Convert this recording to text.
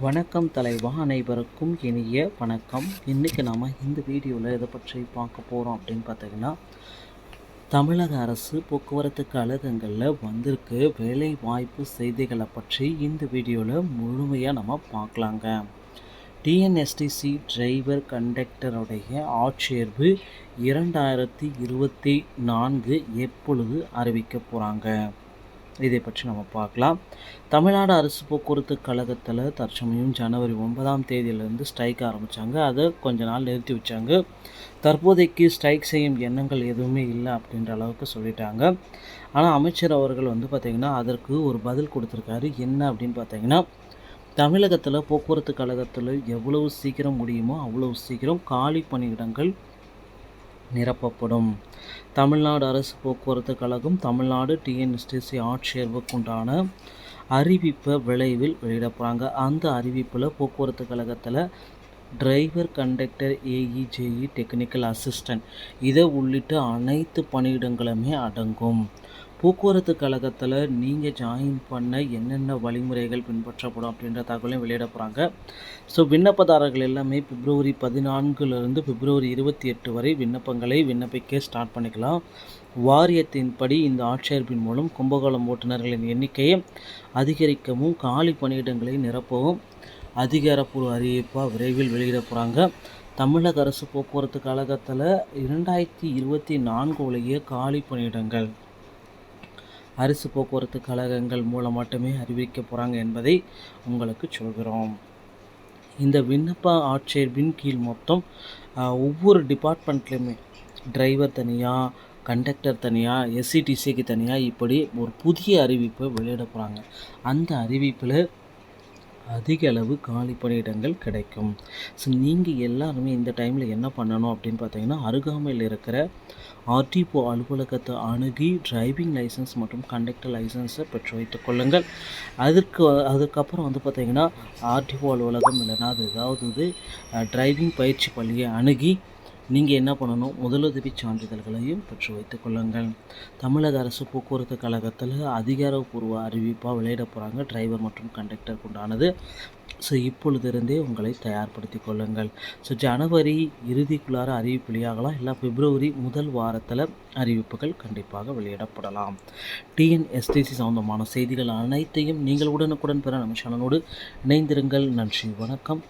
வணக்கம் தலைவா அனைவருக்கும் இனிய வணக்கம். இன்றைக்கி நாம் இந்த வீடியோவில் எதை பற்றி பார்க்க போகிறோம் அப்படின்னு பார்த்தீங்கன்னா தமிழக அரசு போக்குவரத்து கழகங்களில் வந்திருக்கு வேலை வாய்ப்பு செய்திகளை பற்றி. இந்த வீடியோவில் முழுமையாக நம்ம பார்க்கலாங்க. டிஎன்எஸ்டிசி டிரைவர் கண்டக்டருடைய ஆட்சேர்வு இரண்டாயிரத்தி இருபத்தி நான்கு எப்பொழுது அறிவிக்க போகிறாங்க இதை பற்றி நம்ம பார்க்கலாம். தமிழ்நாடு அரசு போக்குவரத்து கழகத்தில் தற்சமயம் ஜனவரி ஒன்பதாம் தேதியிலேருந்து ஸ்ட்ரைக் ஆரம்பித்தாங்க அதை கொஞ்ச நாள் நிறுத்தி வச்சாங்க. தற்போதைக்கு ஸ்ட்ரைக் செய்யும் எண்ணங்கள் எதுவுமே இல்லை அப்படின்ற அளவுக்கு சொல்லிட்டாங்க. ஆனால் அமைச்சர் அவர்கள் வந்து பார்த்திங்கன்னா அதற்கு ஒரு பதில் கொடுத்துருக்காரு. என்ன அப்படின்னு பார்த்தீங்கன்னா தமிழகத்தில் போக்குவரத்து கழகத்தில் எவ்வளவு சீக்கிரம் முடியுமோ அவ்வளவு சீக்கிரம் காலி பணியிடங்கள் நிரப்பப்படும். தமிழ்நாடு அரசு போக்குவரத்து கழகம் தமிழ்நாடு டிஎன்எஸ்டிசி ஆட்சேர்வுக்குண்டான அறிவிப்பை விளைவில் வெளியிட போகிறாங்க அந்த அறிவிப்பில் போக்குவரத்து கழகத்தில் driver conductor AE JE technical assistant இதை உள்ளிட்ட அனைத்து பணியிடங்களுமே அடங்கும். போக்குவரத்து கழகத்தில் நீங்கள் ஜாயின் பண்ண என்னென்ன வழிமுறைகள் பின்பற்றப்படும் அப்படின்ற தகவலையும் வெளியிட போகிறாங்க ஸோ விண்ணப்பதாரர்கள் எல்லாமே பிப்ரவரி பதினான்குலேருந்து பிப்ரவரி இருபத்தி எட்டு வரை விண்ணப்பங்களை விண்ணப்பிக்க ஸ்டார்ட் பண்ணிக்கலாம். வாரியத்தின்படி இந்த ஆட்சேர்ப்பின் மூலம் கும்பகோணம் ஓட்டுநர்களின் எண்ணிக்கையை அதிகரிக்கவும் காலி பணியிடங்களை நிரப்பவும் அதிகாரப்பூர்வ அறிவிப்பாக விரைவில் வெளியிட போகிறாங்க தமிழக அரசு போக்குவரத்து கழகத்தில் இரண்டாயிரத்தி இருபத்தி நான்கு உலகிய காலி பணியிடங்கள் அரசு போக்குவரத்து கழகங்கள் மூலம் மட்டுமே அறிவிக்க போகிறாங்க என்பதை உங்களுக்கு சொல்கிறோம். இந்த விண்ணப்ப ஆட்சேர்ப்பின் கீழ் மொத்தம் ஒவ்வொரு டிபார்ட்மெண்ட்லேயுமே டிரைவர் தனியாக கண்டக்டர் தனியாக எஸ்சிடிசிக்கு தனியாக இப்படி ஒரு புதிய அறிவிப்பை வெளியிட போகிறாங்க அந்த அறிவிப்பில் அதிக அளவு காலி பணியிடங்கள் கிடைக்கும். ஸோ நீங்கள் எல்லாருமே இந்த டைமில் என்ன பண்ணணும் அப்படின்னு பார்த்தீங்கன்னா அருகாமையில் இருக்கிற ஆர்டிஓ அலுவலகத்தை அணுகி டிரைவிங் லைசன்ஸ் மற்றும் கண்டக்டர் லைசன்ஸை பெற்று வைத்துக் கொள்ளுங்கள். அதற்கு அதுக்கப்புறம் வந்து பார்த்திங்கன்னா ஆர்டிஓ அலுவலகம் இல்லைன்னா அது ஏதாவது டிரைவிங் பயிற்சி பள்ளியை அணுகி நீங்கள் என்ன பண்ணணும்? முதலுதவி சான்றிதழ்களையும் பெற்று வைத்துக் கொள்ளுங்கள். தமிழக அரசு போக்குவரத்து கழகத்தில் அதிகாரப்பூர்வ அறிவிப்பாக வெளியிட போகிறாங்க டிரைவர் மற்றும் கண்டக்டருக்கு உண்டானது. ஸோ இப்பொழுதிருந்தே உங்களை தயார்படுத்தி கொள்ளுங்கள். ஸோ ஜனவரி இறுதிக்குள்ளார அறிவிப்பு வெளியாகலாம். இல்லை பிப்ரவரி முதல் வாரத்தில் அறிவிப்புகள் கண்டிப்பாக வெளியிடப்படலாம். டிஎன்எஸ்டிசி சம்பந்தமான செய்திகள் அனைத்தையும் நீங்கள் உடனுக்குடன் பெற நம்ம சேனலோடு இணைந்திருங்கள். நன்றி வணக்கம்.